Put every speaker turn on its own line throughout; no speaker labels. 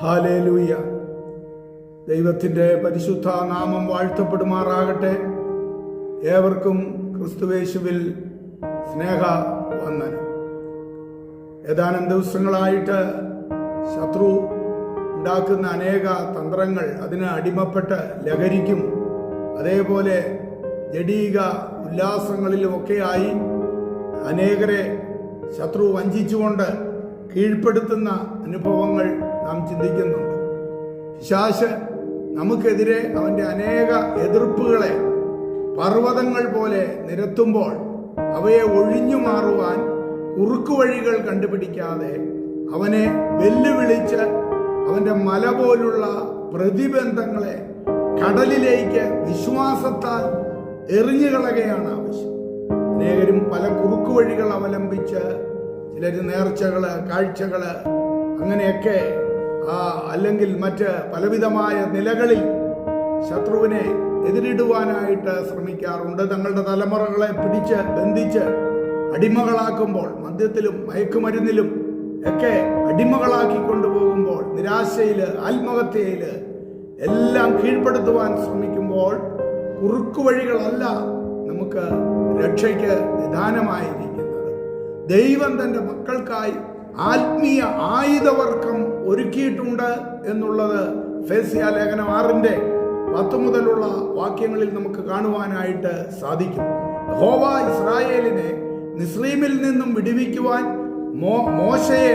Hallelujah ദൈവത്തിന്റെ പരിശുദ്ധ നാമം വാഴ്ത്തപ്പെടുമാറാകട്ടെ. ഏവർക്കും ക്രിസ്തുവേശുവിൽ സ്നേഹ വന്ദനം ഏതാനും ദിവസങ്ങളായിട്ട് ശത്രു ഉണ്ടാക്കുന്ന അനേക തന്ത്രങ്ങൾ അതിന് അടിമപ്പെട്ട് ലഹരിക്കും അതേപോലെ ജഡീക ഉല്ലാസങ്ങളിലുമൊക്കെയായി അനേകരെ ശത്രു വഞ്ചിച്ചുകൊണ്ട് കീഴ്പ്പെടുത്തുന്ന അനുഭവങ്ങൾ നാം ചിന്തിക്കുന്നുണ്ട്. പിശാശ് നമുക്കെതിരെ അവന്റെ അനേക എതിർപ്പുകളെ പർവതങ്ങൾ പോലെ നിരത്തുമ്പോൾ അവയെ ഒഴിഞ്ഞു മാറുവാൻ കുറുക്കുവഴികൾ കണ്ടുപിടിക്കാതെ അവനെ വെല്ലുവിളിച്ച് അവന്റെ മല പോലുള്ള പ്രതിബന്ധങ്ങളെ കടലിലേക്ക് വിശ്വാസത്താൽ എറിഞ്ഞുകളകയാണ് ആവശ്യം. അനേകരും പല കുറുക്കുവഴികൾ അവലംബിച്ച് ചിലർ നേർച്ചകൾ കാഴ്ചകൾ അങ്ങനെയൊക്കെ ആ അല്ലെങ്കിൽ മറ്റ് പലവിധമായ നിലകളിൽ ശത്രുവിനെ എതിരിടുവാനായിട്ട് ശ്രമിക്കാറുണ്ട്. തങ്ങളുടെ തലമുറകളെ പിടിച്ച് ബന്ധിച്ച് അടിമകളാക്കുമ്പോൾ മദ്യത്തിലും മയക്കുമരുന്നിലും ഒക്കെ അടിമകളാക്കി കൊണ്ടുപോകുമ്പോൾ നിരാശയിൽ ആത്മഹത്യയിൽ എല്ലാം കീഴ്പ്പെടുത്തുവാൻ ശ്രമിക്കുമ്പോൾ കുറുക്കുവഴികളല്ല നമുക്ക് രക്ഷയ്ക്ക് നിദാനമായിരിക്കുന്നത്. ദൈവം തന്റെ മക്കൾക്കായി ആത്മീയ ആയുധവർക്കം ഒരുക്കിയിട്ടുണ്ട് എന്നുള്ളത് ഫേസ്യ ലേഖനം ആറിന്റെ പത്ത് മുതലുള്ള വാക്യങ്ങളിൽ നമുക്ക് കാണുവാനായിട്ട് സാധിക്കും. ഹോവ ഇസ്രായേലിനെ നിസ്രീമിൽ നിന്നും വിടുവിക്കുവാൻ മോ മോശയെ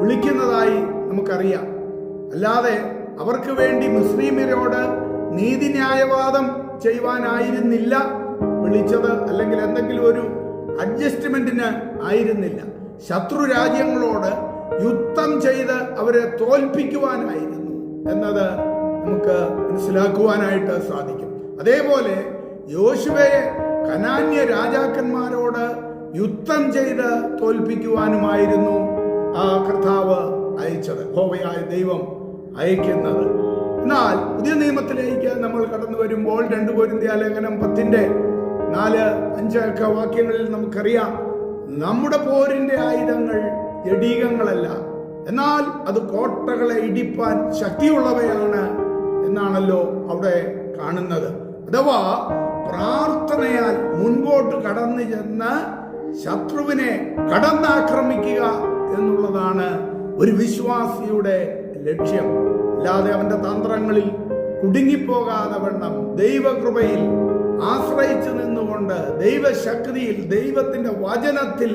വിളിക്കുന്നതായി നമുക്കറിയാം. അല്ലാതെ അവർക്ക് വേണ്ടി മുസ്ലിമിനോട് നീതിന്യായവാദം ചെയ്യുവാനായിരുന്നില്ല വിളിച്ചത്. അല്ലെങ്കിൽ എന്തെങ്കിലും ഒരു അഡ്ജസ്റ്റ്മെന്റിന് ആയിരുന്നില്ല. ശത്രു രാജ്യങ്ങളോട് യുദ്ധം ചെയ്ത് അവരെ തോൽപ്പിക്കുവാനായിരുന്നു എന്നത് നമുക്ക് മനസ്സിലാക്കുവാനായിട്ട് സാധിക്കും. അതേപോലെ യോശുവയെ കനാന്യ രാജാക്കന്മാരോട് യുദ്ധം ചെയ്ത് തോൽപ്പിക്കുവാനുമായിരുന്നു ആ കർത്താവ് അയച്ചത്. ഹോവയായ ദൈവം അയക്കുന്നത്. എന്നാൽ പുതിയ നിയമത്തിലേക്ക് നമ്മൾ കടന്നു വരുമ്പോൾ രണ്ടു കോരിന്ത്യ ലേഖനം പത്തിന്റെ നാല് അഞ്ചൊക്കെ വാക്യങ്ങളിൽ നമുക്കറിയാം. നമ്മുടെ പോരിന്റെ ആയുധങ്ങൾ ജഡീകങ്ങളല്ല എന്നാൽ അത് കോട്ടകളെ ഇടിപ്പാൻ ശക്തിയുള്ളവയാണ് എന്നാണല്ലോ അവിടെ കാണുന്നത്. അഥവാ പ്രാർത്ഥനയാൽ മുൻപോട്ട് കടന്നു ചെന്ന് ശത്രുവിനെ കടന്നാക്രമിക്കുക എന്നുള്ളതാണ് ഒരു വിശ്വാസിയുടെ ലക്ഷ്യം. അല്ലാതെ അവന്റെ തന്ത്രങ്ങളിൽ കുടുങ്ങിപ്പോകാതെ വണ്ണം ദൈവകൃപയിൽ ആശ്രയിച്ചു നിന്നുകൊണ്ട് ദൈവശക്തിയിൽ ദൈവത്തിന്റെ വചനത്തിൽ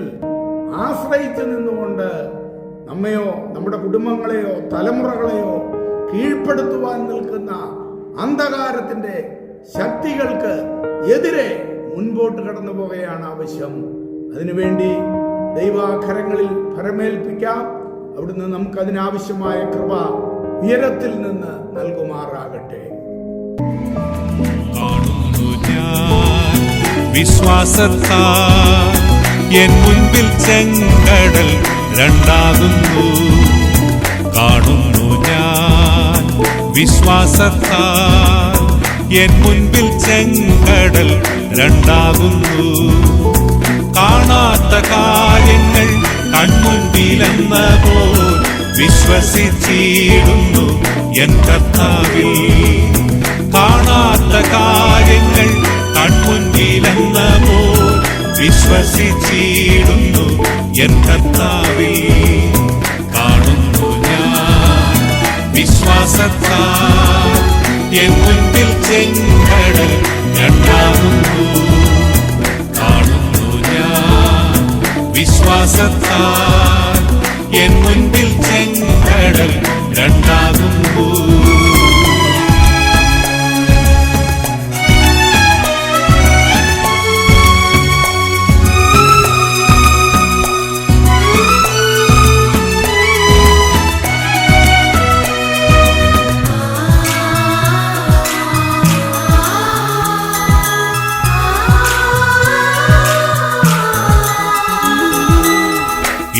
ആശ്രയിച്ചു നിന്നുകൊണ്ട് നമ്മയോ നമ്മുടെ കുടുംബങ്ങളെയോ തലമുറകളെയോ കീഴ്പ്പെടുത്തുവാൻ നിൽക്കുന്ന അന്ധകാരത്തിന്റെ ശക്തികൾക്ക് എതിരെ മുൻപോട്ട് കടന്നു പോവുകയാണ് ആവശ്യം. അതിനുവേണ്ടി ദൈവാഖരങ്ങളിൽ ഫലമേൽപ്പിക്കാം അവിടുന്ന് നമുക്കതിനാവശ്യമായ കൃപ ഉയരത്തിൽ നിന്ന് നൽകുമാറാകട്ടെ.
വിശ്വാസത്താ. എൻ മുൻപിൽ ചെങ്കടൽ രണ്ടാകുന്നു. കാണുന്നു ഞാൻ വിശ്വാസത്താ. എൻ മുൻപിൽ ചെങ്കടൽ രണ്ടാകുന്നു. കാണാത്ത കാര്യങ്ങൾ കൺമുൻപിലെന്ന പോൽ വിശ്വസിച്ചിടുന്നു എൻ കർത്താവിൽ. കാണാത്ത കാര്യങ്ങൾ എൻ കാണുന്നു ഞാൻ. വിശ്വാസത്താൽ എൻ മുൻപിൽ ചെങ്കടൽ രണ്ടാകുന്നു. കാണുന്നു ഞാൻ. വിശ്വാസത്താൽ എൻ മുൻപിൽ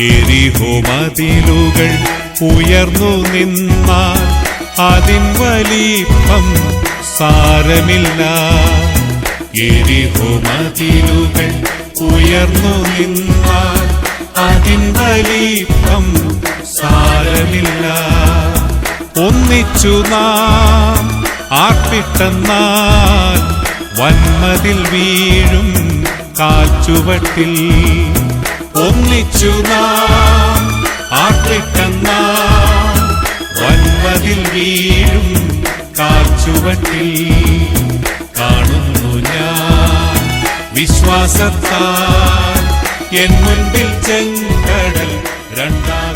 എരിഹോ മതിലുകൾ ഉയർന്നു നിന്നാൽ അതിൻ വലിപ്പം സാരമില്ല. എരിഹോ ഉയർന്നു നിന്നാൽ അതിൻ വലിപ്പം സാരമില്ല. ഒന്നിച്ചു നാം ആർപ്പിട്ടെന്നാൽ വന്മതിൽ വീഴും കാൽച്ചുവട്ടിൽ ഒന്നിച്ചു നാം വന്മതിൽ വീഴും കാച്ചുവട്ടിൽ കാണുന്നു ഞാൻ. വിശ്വാസത്താൽ എൻ മുൻപിൽ ചെങ്കടൽ രണ്ടാം